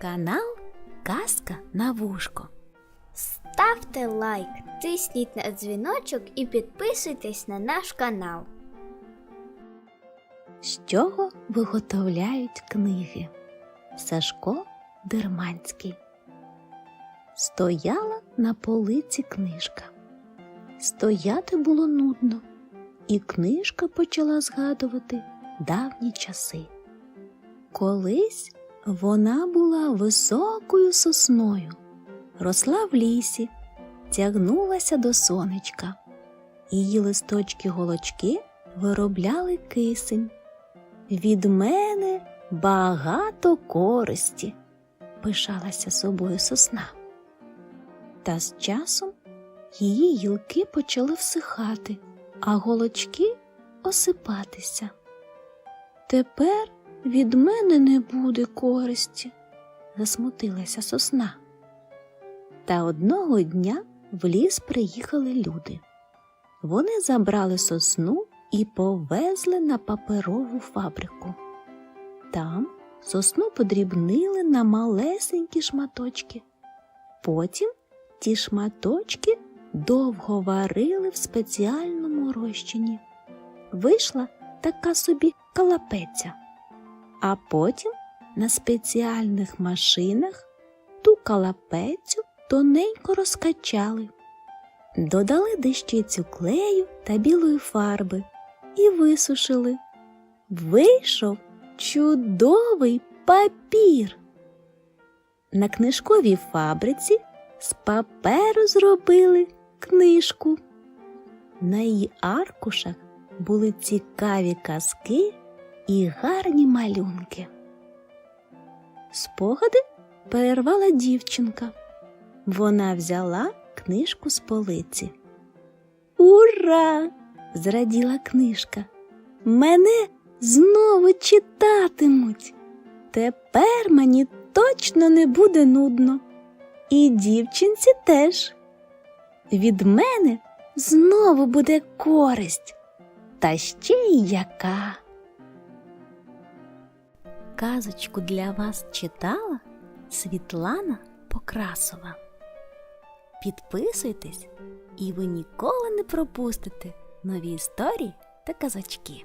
Канал Казка на вушко. Ставте лайк, тисніть на дзвіночок і підписуйтесь на наш канал. З чого виготовляють книги? Сашко Дерманський. Стояла на полиці книжка. Стояти було нудно, і книжка почала згадувати давні часи. Колись вона була високою сосною, росла в лісі, тягнулася до сонечка. Її листочки голочки виробляли кисень. Від мене багато користі, пишалася собою сосна. Та з часом її гілки почали всихати, а голочки осипатися. Тепер від мене не буде користі, засмутилася сосна. Та одного дня в ліс приїхали люди. Вони забрали сосну і повезли на паперову фабрику. Там сосну подрібнили на малесенькі шматочки. Потім ті шматочки довго варили в спеціальному розчині. Вийшла така собі калапеця. А потім на спеціальних машинах ту калапецю тоненько розкачали. Додали дещицю клею та білої фарби і висушили. Вийшов чудовий папір. На книжковій фабриці з паперу зробили книжку. На її аркушах були цікаві казки і гарні малюнки. Спогади перервала дівчинка. Вона взяла книжку з полиці. Ура! зраділа книжка. Мене знову читатимуть. Тепер мені точно не буде нудно. І дівчинці теж. Від мене знову буде користь. Та ще й яка. Казочку для вас читала Світлана Покрасова. Підписуйтесь, і ви ніколи не пропустите нові історії та казочки.